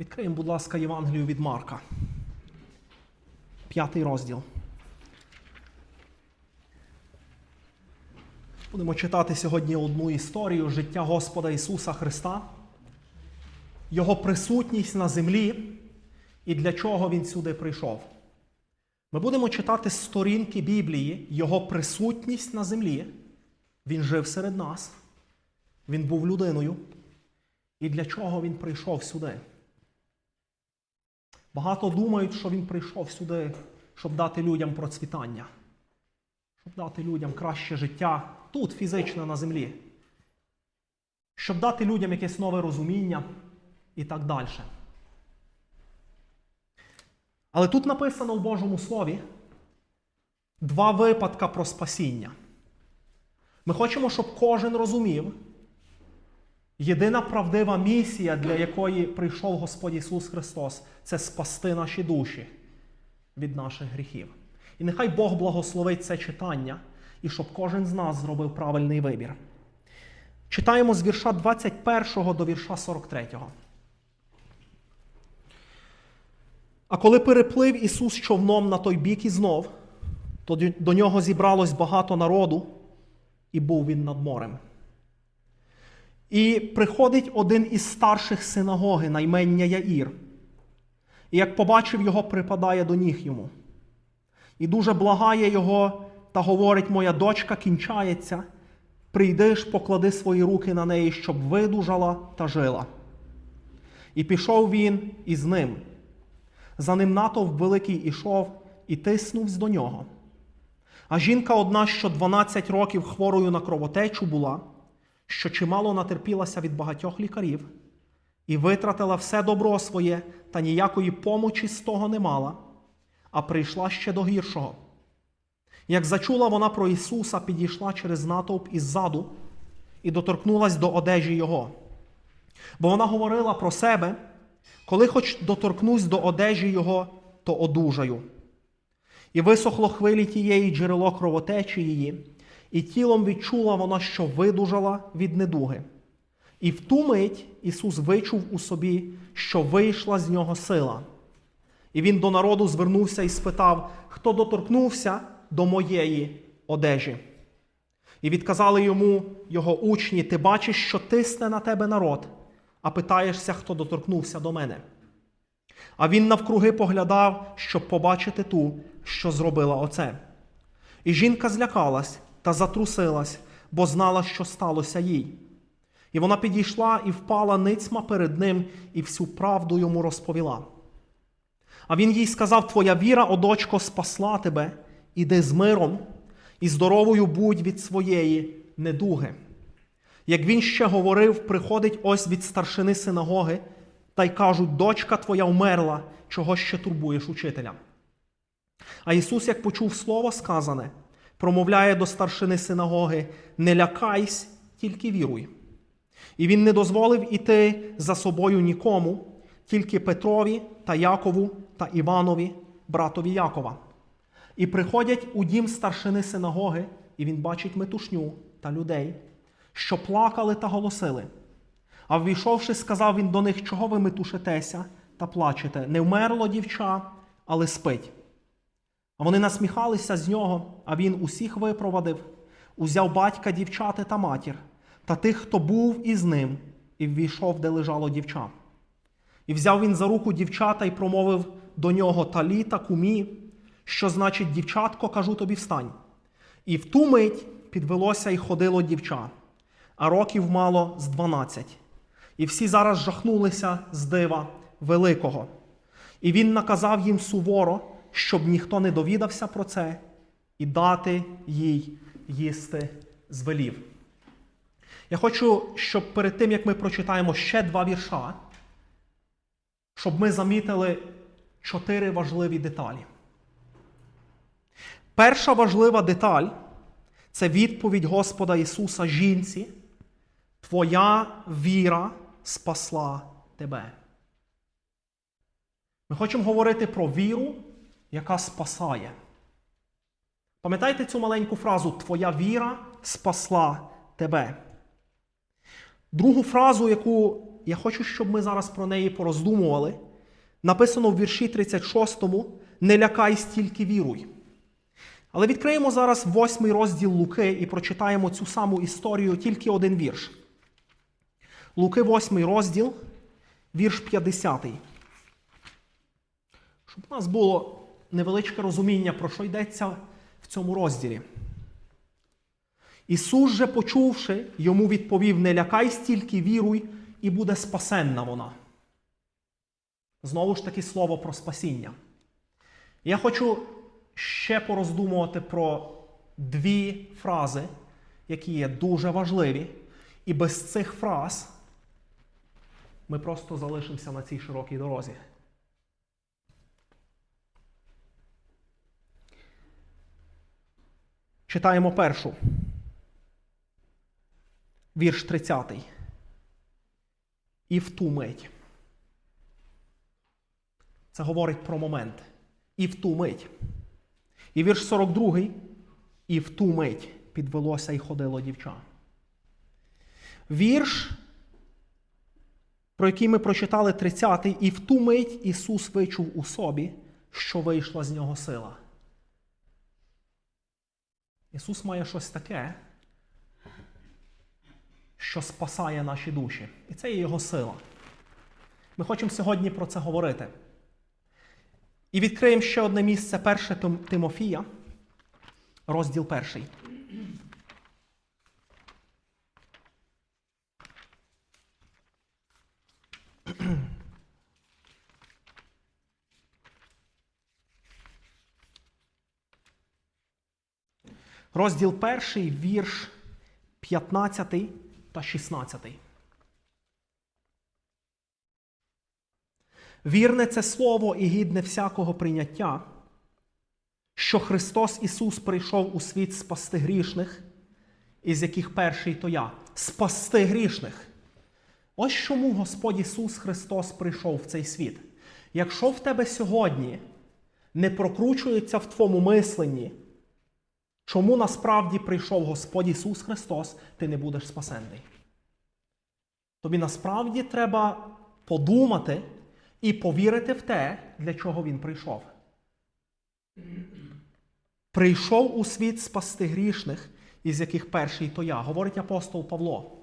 Відкриємо, будь ласка, Євангелію від Марка. П'ятий розділ. Будемо читати сьогодні одну історію життя Господа Ісуса Христа, Його присутність на землі і для чого Він сюди прийшов. Ми будемо читати сторінки Біблії Його присутність на землі. Він жив серед нас, Він був людиною. І для чого він прийшов сюди? Багато думають, що він прийшов сюди, щоб дати людям процвітання, щоб дати людям краще життя тут, фізично на землі, щоб дати людям якесь нове розуміння і так далі. Але тут написано в Божому Слові два випадка про спасіння. Ми хочемо, щоб кожен розумів, Єдина правдива місія, для якої прийшов Господь Ісус Христос, це спасти наші душі від наших гріхів. І нехай Бог благословить це читання, і щоб кожен з нас зробив правильний вибір. Читаємо з вірша 21 до вірша 43. А коли переплив Ісус човном на той бік і знов, то до нього зібралось багато народу, і був він над морем. І приходить один із старших синагоги, наймення Яїр. І як побачив його, припадає до ніг йому. І дуже благає його та говорить: Моя дочка кінчається, прийдиш, поклади свої руки на неї, щоб видужала та жила. І пішов він із ним. За ним натовп великий ішов і тиснувсь до нього. А жінка одна, що 12 років хворою на кровотечу була, що чимало натерпілася від багатьох лікарів, і витратила все добро своє, та ніякої помочі з того не мала, а прийшла ще до гіршого. Як зачула вона про Ісуса, підійшла через натовп іззаду і доторкнулась до одежі Його. Бо вона говорила про себе, коли хоч доторкнусь до одежі Його, то одужаю. І висохло хвилі тієї джерело кровотечі її, і тілом відчула вона, що видужала від недуги. І в ту мить Ісус вичув у собі, що вийшла з нього сила. І він до народу звернувся і спитав, хто доторкнувся до моєї одежі. І відказали йому його учні: Ти бачиш, що тисне на тебе народ, а питаєшся, хто доторкнувся до мене. А він навкруги поглядав, щоб побачити ту, що зробила оце. І жінка злякалась та затрусилась, бо знала, що сталося їй. І вона підійшла і впала ницьма перед ним і всю правду йому розповіла. А він їй сказав: Твоя віра, о дочко, спасла тебе, іди з миром, і здоровою будь від своєї недуги. Як він ще говорив, приходить ось від старшини синагоги, та й кажуть: дочка твоя вмерла, чого ще турбуєш учителя. А Ісус, як почув слово сказане, промовляє до старшини синагоги: Не лякайсь, тільки віруй. І він не дозволив іти за собою нікому, тільки Петрові та Якову та Іванові, братові Якова. І приходять у дім старшини синагоги, і він бачить метушню та людей, що плакали та голосили. А ввійшовши, сказав він до них, чого ви метушитеся та плачете? Не вмерло дівча, але спить. А вони насміхалися з нього, а він усіх випровадив, узяв батька дівчати та матір, та тих, хто був із ним, і ввійшов, де лежало дівча. І взяв він за руку дівчата і промовив до нього таліта кумі, що значить, дівчатко, кажу тобі, встань. І в ту мить підвелося й ходило дівча, а років мало з дванадцять. І всі зараз жахнулися з дива великого. І він наказав їм суворо, щоб ніхто не довідався про це, і дати їй їсти звелів. Я хочу, щоб перед тим, як ми прочитаємо ще два вірша, щоб ми замітили чотири важливі деталі. Перша важлива деталь це відповідь Господа Ісуса жінці. Твоя віра спасла тебе. Ми хочемо говорити про віру, яка спасає. Пам'ятаєте цю маленьку фразу Твоя віра спасла тебе. Другу фразу, яку я хочу, щоб ми зараз про неї пороздумували. Написано в вірші 36: Не лякай стільки віруй. Але відкриємо зараз восьмий розділ Луки і прочитаємо цю саму історію, тільки один вірш. Луки, восьмий розділ, вірш 50. Щоб у нас було невеличке розуміння, про що йдеться в цьому розділі. Ісус же, почувши, йому відповів: Не лякай стільки віруй, і буде спасенна вона. Знову ж таки слово про спасіння. Я хочу ще пороздумувати про дві фрази, які є дуже важливі, і без цих фраз ми просто залишимося на цій широкій дорозі. Читаємо першу. Вірш 30. І в ту мить. Це говорить про момент. І в ту мить. І вірш 42. І в ту мить підвелося і ходило дівча. Вірш, про який ми прочитали 30-й, і в ту мить Ісус вичув у собі, що вийшла з нього сила. Ісус має щось таке, що спасає наші душі. І це є Його сила. Ми хочемо сьогодні про це говорити. І відкриємо ще одне місце, перше Тимофія, розділ перший. Розділ перший, вірш 15 та 16. Вірне це слово і гідне всякого прийняття, що Христос Ісус прийшов у світ спасти грішних, із яких перший то я спасти грішних. Ось чому Господь Ісус Христос прийшов в цей світ. Якщо в тебе сьогодні не прокручується в твоєму мисленні, чому насправді прийшов Господь Ісус Христос, ти не будеш спасенний. Тобі насправді треба подумати і повірити в те, для чого Він прийшов. Прийшов у світ спасти грішних, із яких перший то я, говорить апостол Павло.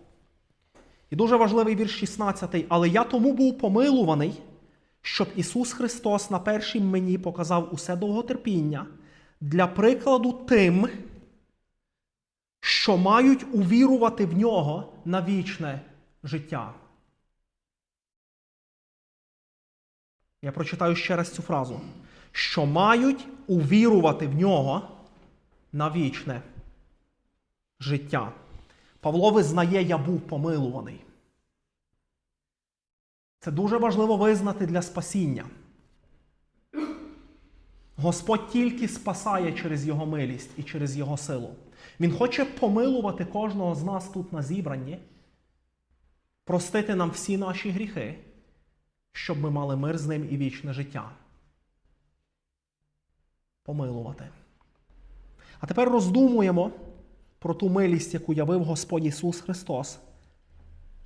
І дуже важливий вірш 16. Але я тому був помилуваний, щоб Ісус Христос на першій мені показав усе довготерпіння для прикладу тим, що мають увірувати в нього на вічне життя. Я прочитаю ще раз цю фразу. Що мають увірувати в нього на вічне життя. Павло визнає, я був помилуваний. Це дуже важливо визнати для спасіння. Господь тільки спасає через Його милість і через Його силу. Він хоче помилувати кожного з нас тут на зібранні, простити нам всі наші гріхи, щоб ми мали мир з ним і вічне життя. Помилувати. А тепер роздумуємо про ту милість, яку явив Господь Ісус Христос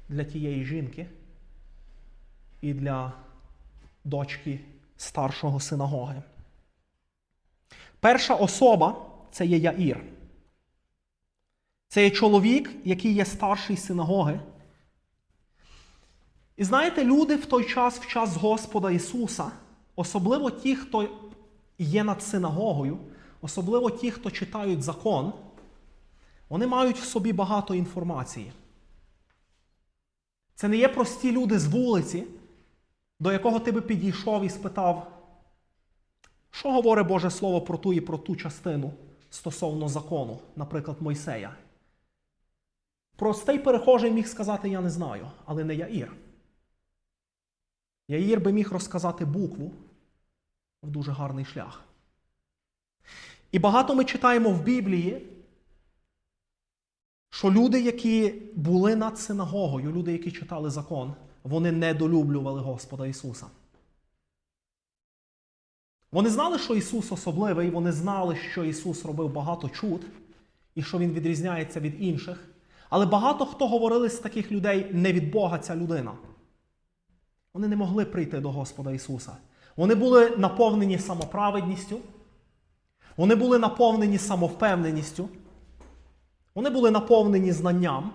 для тієї жінки і для дочки старшого синагоги. Перша особа це є Яїр. Це є чоловік, який є старший синагоги. І знаєте, люди в той час, в час Господа Ісуса, особливо ті, хто є над синагогою, особливо ті, хто читають закон, вони мають в собі багато інформації. Це не є прості люди з вулиці, до якого ти би підійшов і спитав, що говорить Боже Слово про ту і про ту частину стосовно закону, наприклад, Мойсея. Простий перехожий міг сказати, я не знаю, але не Яїр. Яїр би міг розказати букву в дуже гарний шлях. І багато ми читаємо в Біблії, що люди, які були над синагогою, люди, які читали закон, вони недолюблювали Господа Ісуса. Вони знали, що Ісус особливий, вони знали, що Ісус робив багато чуд і що Він відрізняється від інших. Але багато хто говорили з таких людей не від Бога ця людина. Вони не могли прийти до Господа Ісуса. Вони були наповнені самоправедністю, вони були наповнені самовпевненістю, вони були наповнені знанням,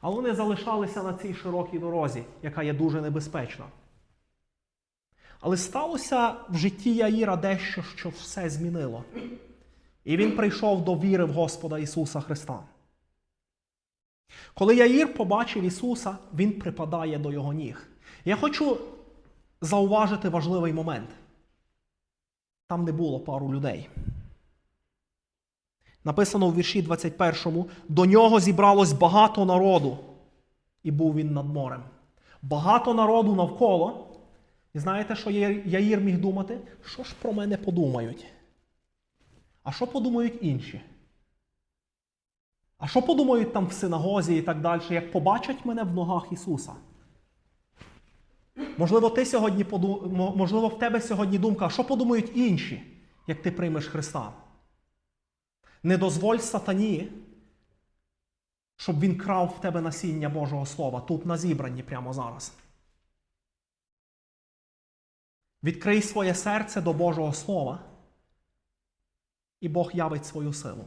але вони залишалися на цій широкій дорозі, яка є дуже небезпечна. Але сталося в житті Яїра дещо, що все змінило. І він прийшов до віри в Господа Ісуса Христа. Коли Яїр побачив Ісуса, він припадає до його ніг. Я хочу зауважити важливий момент. Там не було пару людей. Написано в вірші 21: до нього зібралось багато народу, і був він над морем. Багато народу навколо. І знаєте, що Яїр міг думати? Що ж про мене подумають? А що подумають інші? А що подумають там в синагозі і так далі, як побачать мене в ногах Ісуса? Можливо, ти сьогодні поду... мо- можливо, в тебе сьогодні думка, а що подумають інші, як ти приймеш Христа? Не дозволь сатані, щоб він крав в тебе насіння Божого Слова тут на зібранні прямо зараз. Відкрий своє серце до Божого Слова, і Бог явить свою силу,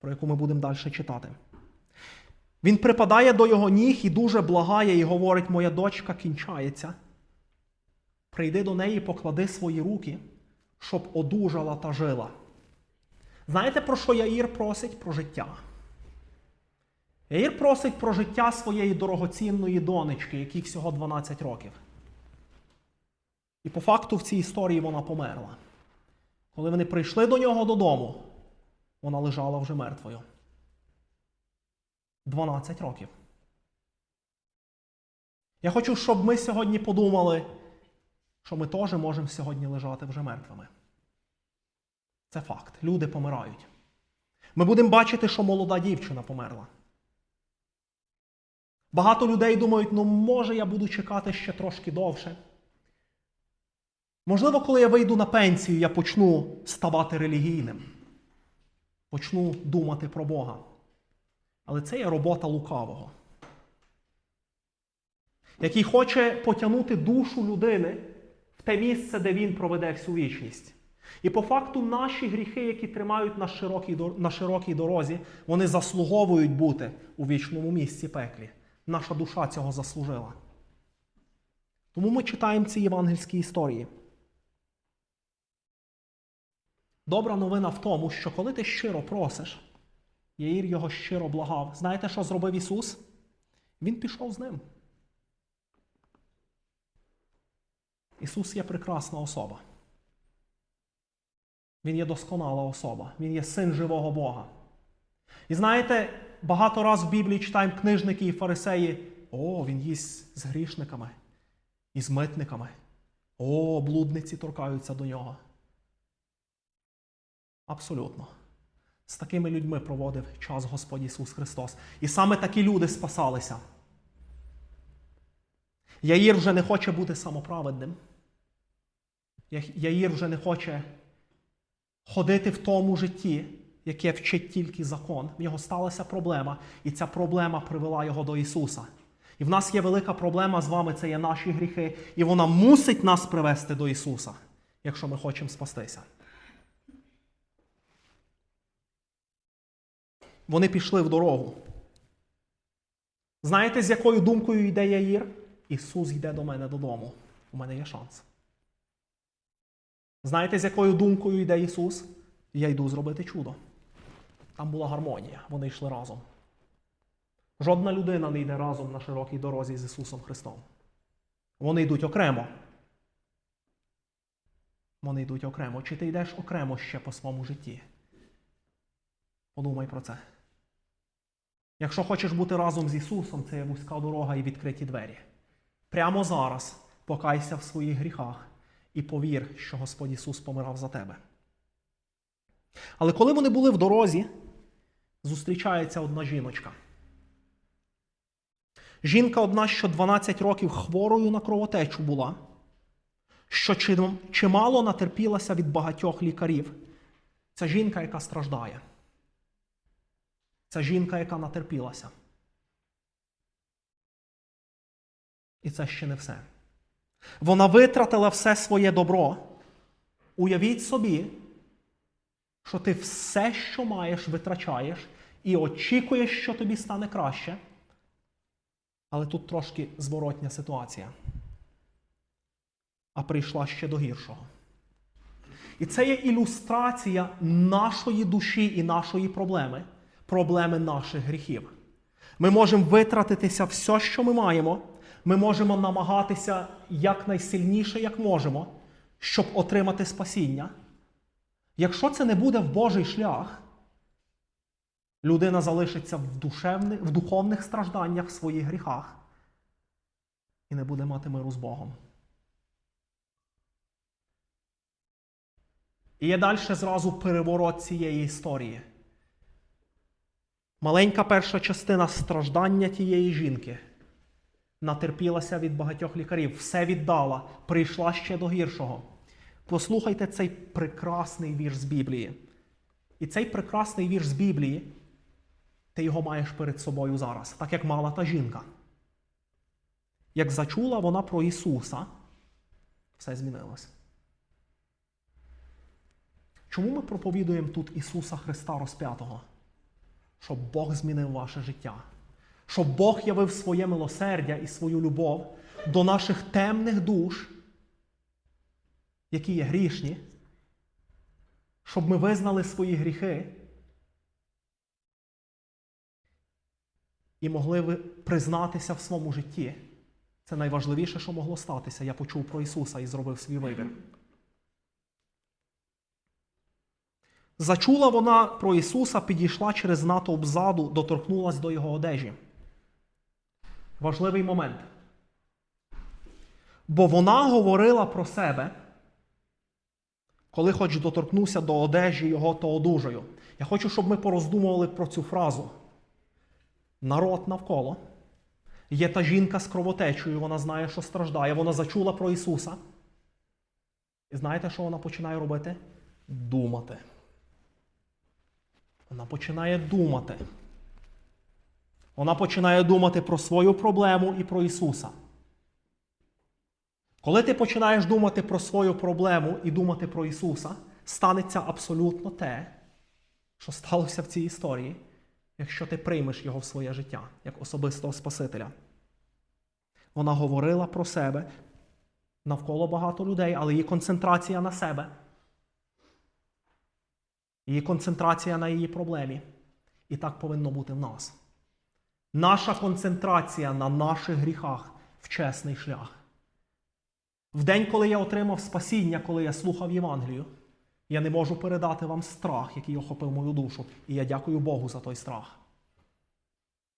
про яку ми будемо далі читати. Він припадає до його ніг і дуже благає, і говорить: Моя дочка кінчається. Прийди до неї, поклади свої руки, щоб одужала та жила. Знаєте, про що Яїр просить? Про життя. Яїр просить про життя своєї дорогоцінної донечки, якій всього 12 років. І по факту в цій історії вона померла. Коли вони прийшли до нього додому, вона лежала вже мертвою. 12 років. Я хочу, щоб ми сьогодні подумали, що ми теж можемо сьогодні лежати вже мертвими. Це факт. Люди помирають. Ми будемо бачити, що молода дівчина померла. Багато людей думають, ну може я буду чекати ще трошки довше. Можливо, коли я вийду на пенсію, я почну ставати релігійним, почну думати про Бога. Але це є робота лукавого, який хоче потягнути душу людини в те місце, де він проведе всю вічність. І по факту наші гріхи, які тримають на широкій, на широкій дорозі, вони заслуговують бути у вічному місці пеклі. Наша душа цього заслужила. Тому ми читаємо ці євангельські історії. Добра новина в тому, що коли ти щиро просиш, Яїр його щиро благав. Знаєте, що зробив Ісус? Він пішов з ним. Ісус є прекрасна особа. Він є досконала особа. Він є син живого Бога. І знаєте, багато раз в Біблії читаємо книжники і фарисеї. О, він їсть з грішниками і з митниками. О, блудниці торкаються до нього. Абсолютно. З такими людьми проводив час Господь Ісус Христос. І саме такі люди спасалися. Яїр вже не хоче бути самоправедним. Яїр вже не хоче ходити в тому житті, яке вчить тільки закон. В нього сталася проблема, і ця проблема привела його до Ісуса. І в нас є велика проблема з вами, це є наші гріхи, і вона мусить нас привести до Ісуса, якщо ми хочемо спастися. Вони пішли в дорогу. Знаєте, з якою думкою йде Яїр? Ісус йде до мене додому. У мене є шанс. Знаєте, з якою думкою йде Ісус? Я йду зробити чудо. Там була гармонія, вони йшли разом. Жодна людина не йде разом на широкій дорозі з Ісусом Христом. Вони йдуть окремо. Вони йдуть окремо. Чи ти йдеш окремо ще по своєму житті? Подумай про це. Якщо хочеш бути разом з Ісусом, це є вузька дорога і відкриті двері. Прямо зараз покайся в своїх гріхах і повір, що Господь Ісус помирав за тебе. Але коли вони були в дорозі, зустрічається одна жіночка. Жінка одна, що 12 років хворою на кровотечу була, що чимало натерпілася від багатьох лікарів. Це жінка, яка страждає. Це жінка, яка натерпілася. І це ще не все. Вона витратила все своє добро. Уявіть собі, що ти все, що маєш, витрачаєш, і очікуєш, що тобі стане краще. Але тут трошки зворотня ситуація. А прийшла ще до гіршого. І це є ілюстрація нашої душі і нашої проблеми, проблеми наших гріхів. Ми можемо витратитися все, що ми маємо. Ми можемо намагатися якнайсильніше, як можемо, щоб отримати спасіння. Якщо це не буде в Божий шлях, людина залишиться в, душевних, в духовних стражданнях в своїх гріхах і не буде мати миру з Богом. І є далі зразу переворот цієї історії. Маленька перша частина страждання тієї жінки натерпілася від багатьох лікарів, все віддала, прийшла ще до гіршого. Послухайте цей прекрасний вірш з Біблії. І цей прекрасний вірш з Біблії, ти його маєш перед собою зараз, так як мала та жінка. Як зачула вона про Ісуса, все змінилось. Чому ми проповідуємо тут Ісуса Христа розп'ятого? Щоб Бог змінив ваше життя. Щоб Бог явив своє милосердя і свою любов до наших темних душ, які є грішні, щоб ми визнали свої гріхи і могли ви признатися в своєму житті. Це найважливіше, що могло статися. Я почув про Ісуса і зробив свій вибір. Зачула вона про Ісуса, підійшла через натовп ззаду, доторкнулась до Його одежі. Важливий момент. Бо вона говорила про себе, коли хоч доторкнувся до одежі Його, то одужаю. Я хочу, щоб ми пороздумували про цю фразу. Народ навколо. Є та жінка з кровотечею, вона знає, що страждає. Вона зачула про Ісуса. І знаєте, що вона починає робити? Думати. Вона починає думати. Вона починає думати про свою проблему і про Ісуса. Коли ти починаєш думати про свою проблему і думати про Ісуса, станеться абсолютно те, що сталося в цій історії, якщо ти приймеш Його в своє життя як особистого Спасителя. Вона говорила про себе навколо багато людей, але її концентрація на себе. Її концентрація на її проблемі. І так повинно бути в нас. Наша концентрація на наших гріхах в чесний шлях. В день, коли я отримав спасіння, коли я слухав Євангелію, я не можу передати вам страх, який охопив мою душу. І я дякую Богу за той страх.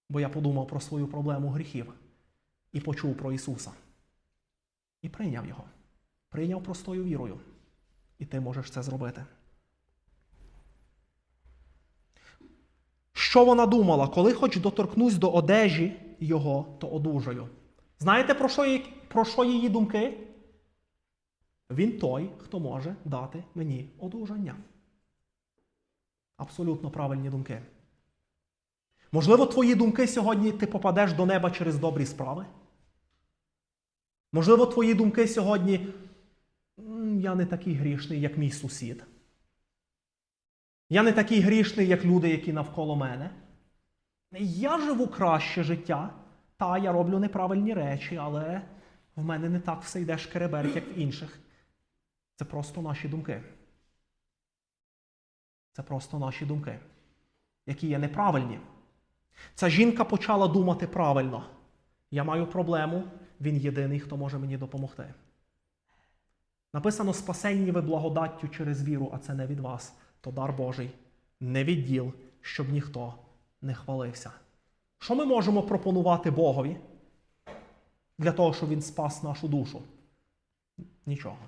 Бо я подумав про свою проблему гріхів і почув про Ісуса. І прийняв його. Прийняв простою вірою. І ти можеш це зробити. Що вона думала? Коли хоч доторкнусь до одежі його, то одужаю. Знаєте, про що, про що її думки? Він той, хто може дати мені одужання. Абсолютно правильні думки. Можливо, твої думки сьогодні ти попадеш до неба через добрі справи. Можливо, твої думки сьогодні я не такий грішний, як мій сусід. Я не такий грішний, як люди, які навколо мене. Я живу краще життя. Та, я роблю неправильні речі, але в мене не так все йде шкереберть, як в інших. Це просто наші думки. Це просто наші думки, які є неправильні. Ця жінка почала думати правильно. Я маю проблему, він єдиний, хто може мені допомогти. Написано спасенні ви благодаттю через віру, а це не від вас, то дар Божий, не від діл, щоб ніхто не хвалився. Що ми можемо пропонувати Богові для того, щоб Він спас нашу душу? Нічого.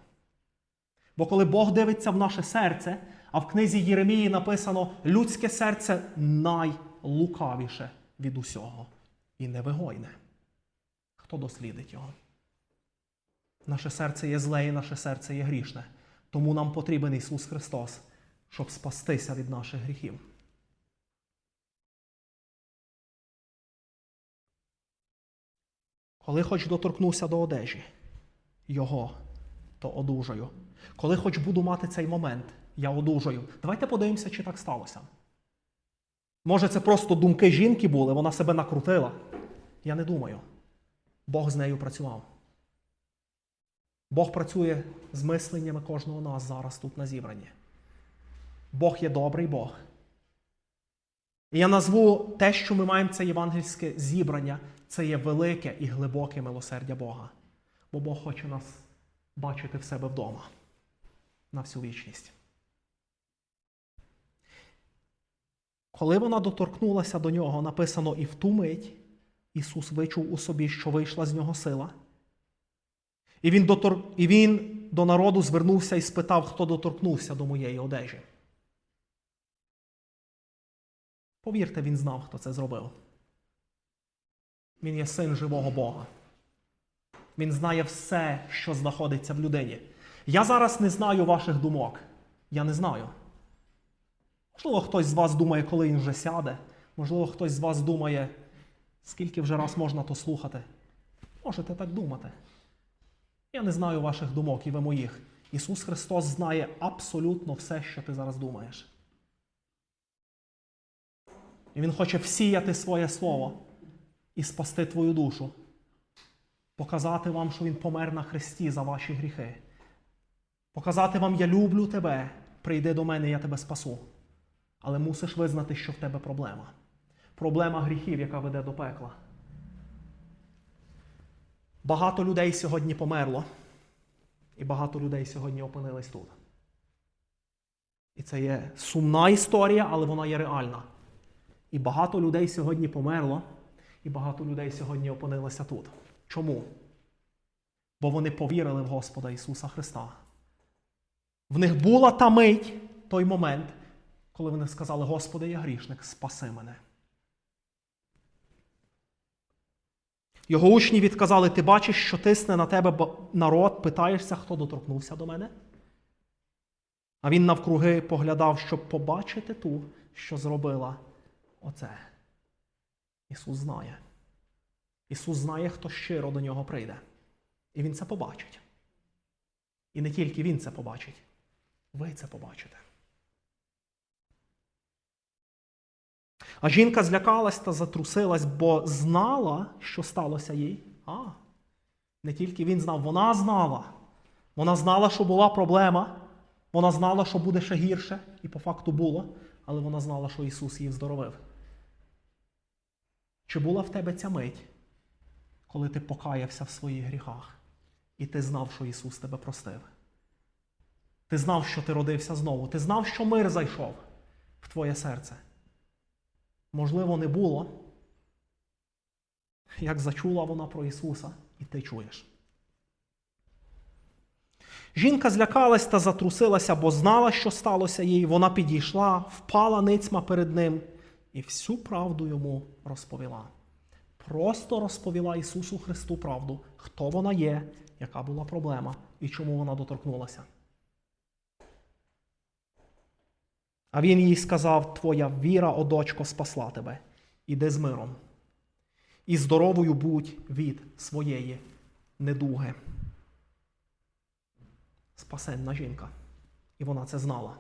Бо коли Бог дивиться в наше серце, а в книзі Єремії написано людське серце найлукавіше від усього і невигойне. Хто дослідить його? Наше серце є зле і наше серце є грішне. Тому нам потрібен Ісус Христос, щоб спастися від наших гріхів. Коли хоч доторкнуся до одежі його, то одужаю. Коли хоч буду мати цей момент, я одужаю. Давайте подивимося, чи так сталося. Може, це просто думки жінки були, вона себе накрутила. Я не думаю. Бог з нею працював. Бог працює з мисленнями кожного нас зараз тут на зібранні. Бог є добрий Бог. І я назву те, що ми маємо це євангельське зібрання, це є велике і глибоке милосердя Бога. Бо Бог хоче нас бачити в себе вдома на всю вічність. Коли вона доторкнулася до нього, написано і в ту мить Ісус вичув у собі, що вийшла з нього сила. І він, дотор... і він до народу звернувся і спитав, хто доторкнувся до моєї одежі. Повірте, він знав, хто це зробив. Він є син живого Бога. Він знає все, що знаходиться в людині. Я зараз не знаю ваших думок. Я не знаю. Можливо, хтось з вас думає, коли він вже сяде. Можливо, хтось з вас думає, скільки вже раз можна то слухати. Можете так думати. Я не знаю ваших думок і ви моїх. Ісус Христос знає абсолютно все, що ти зараз думаєш. І Він хоче всіяти своє слово і спасти твою душу, показати вам, що Він помер на Христі за ваші гріхи. Показати вам, я люблю тебе, прийди до мене, я тебе спасу. Але мусиш визнати, що в тебе проблема. Проблема гріхів, яка веде до пекла. Багато людей сьогодні померло, і багато людей сьогодні опинились тут. І це є сумна історія, але вона є реальна. І багато людей сьогодні померло, і багато людей сьогодні опинилося тут. Чому? Бо вони повірили в Господа Ісуса Христа. В них була та мить, той момент, коли вони сказали: Господи, я грішник, спаси мене. Його учні відказали: Ти бачиш, що тисне на тебе народ, питаєшся, хто доторкнувся до мене? А він навкруги поглядав, щоб побачити ту, що зробила оце. Ісус знає. Ісус знає, хто щиро до нього прийде. І Він це побачить. І не тільки Він це побачить, ви це побачите. А жінка злякалась та затрусилась, бо знала, що сталося їй. А, не тільки він знав, вона знала. Вона знала, що була проблема. Вона знала, що буде ще гірше, і по факту було, але вона знала, що Ісус її здоровив. Чи була в тебе ця мить, коли ти покаявся в своїх гріхах, і ти знав, що Ісус тебе простив? Ти знав, що ти родився знову. Ти знав, що мир зайшов в твоє серце. Можливо, не було, як зачула вона про Ісуса, і ти чуєш. Жінка злякалась та затрусилася, бо знала, що сталося їй. Вона підійшла, впала ницьма перед ним і всю правду йому розповіла. Просто розповіла Ісусу Христу правду, хто вона є, яка була проблема і чому вона доторкнулася. А він їй сказав: Твоя віра, о дочко, спасла тебе. Іди з миром. І здоровою будь від своєї недуги. Спасенна жінка. І вона це знала.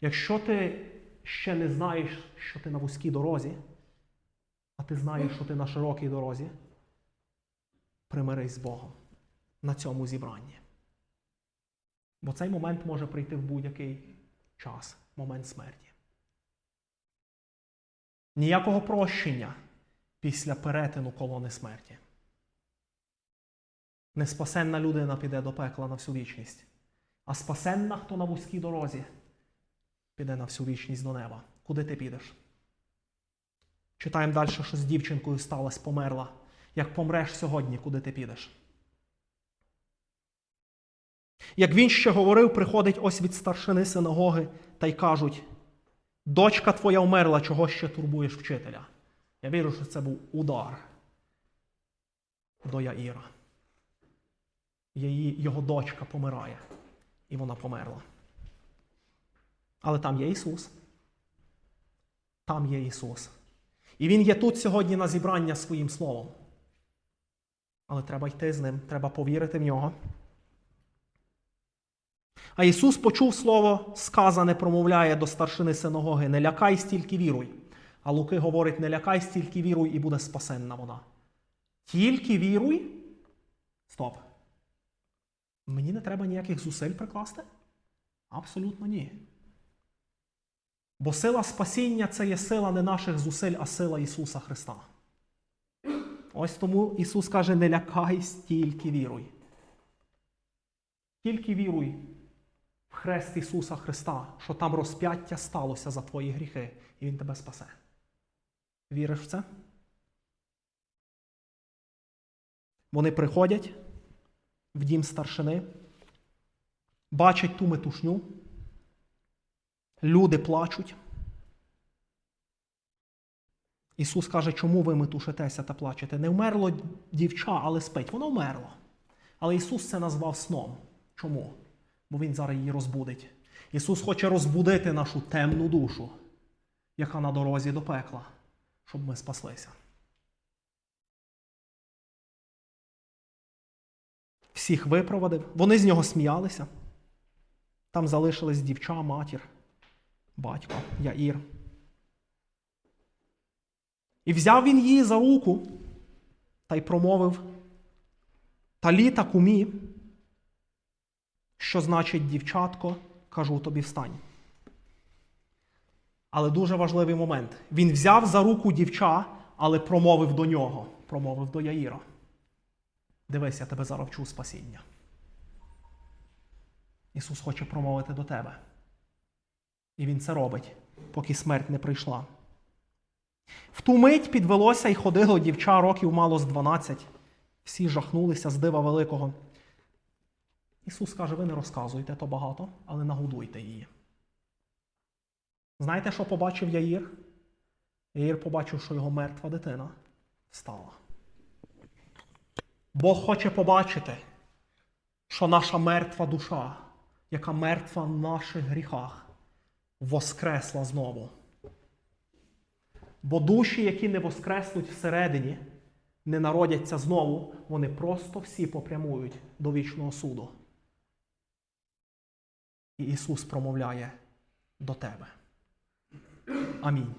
Якщо ти ще не знаєш, що ти на вузькій дорозі, а ти знаєш, що ти на широкій дорозі, примирись з Богом на цьому зібранні. Бо цей момент може прийти в будь-який час, момент смерті. Ніякого прощення після перетину колони смерті. Неспасенна людина піде до пекла на всю вічність, а спасенна, хто на вузькій дорозі, піде на всю вічність до неба. Куди ти підеш? Читаємо далі, що з дівчинкою сталося, померла. Як помреш сьогодні, куди ти підеш? Як він ще говорив, приходить ось від старшини синагоги та й кажуть: дочка твоя вмерла, чого ще турбуєш вчителя? Я вірю, що це був удар до Яїра. Її, його дочка помирає, і вона померла. Але там є Ісус. Там є Ісус. І Він є тут сьогодні на зібрання своїм словом. Але треба йти з ним, треба повірити в нього. А Ісус почув слово сказане, промовляє до старшини синагоги: не лякай, стільки віруй. А Луки говорить: не лякай, стільки віруй, і буде спасенна вона. Тільки віруй. Стоп. Мені не треба ніяких зусиль прикласти? Абсолютно ні. Бо сила спасіння це є сила не наших зусиль, а сила Ісуса Христа. Ось тому Ісус каже: не лякайсь, тільки віруй. Тільки віруй в хрест Ісуса Христа, що там розп'яття сталося за твої гріхи, і Він тебе спасе. Віриш в це? Вони приходять в дім старшини, бачать ту метушню, люди плачуть. Ісус каже, чому ви метушитеся та плачете? Не вмерло дівча, але спить. Воно вмерло. Але Ісус це назвав сном. Чому? Бо Він зараз її розбудить. Ісус хоче розбудити нашу темну душу, яка на дорозі до пекла, щоб ми спаслися. Всіх випровадив. Вони з нього сміялися. Там залишились дівча, матір, батько, Яїр. І взяв він її за руку та й промовив Таліта кумі, що значить дівчатко, кажу тобі встань. Але дуже важливий момент. Він взяв за руку дівча, але промовив до нього, промовив до Яїра. Дивись, я тебе зараз вчу спасіння. Ісус хоче промовити до тебе. І Він це робить, поки смерть не прийшла. В ту мить підвелося і ходило дівча років мало з 12. Всі жахнулися з дива великого. Ісус каже: ви не розказуйте то багато, але нагодуйте її. Знаєте, що побачив Яїр? Яїр побачив, що його мертва дитина стала. Бог хоче побачити, що наша мертва душа, яка мертва в наших гріхах, воскресла знову. Бо душі, які не воскреснуть всередині, не народяться знову, вони просто всі попрямують до вічного суду. І Ісус промовляє до тебе. Амінь.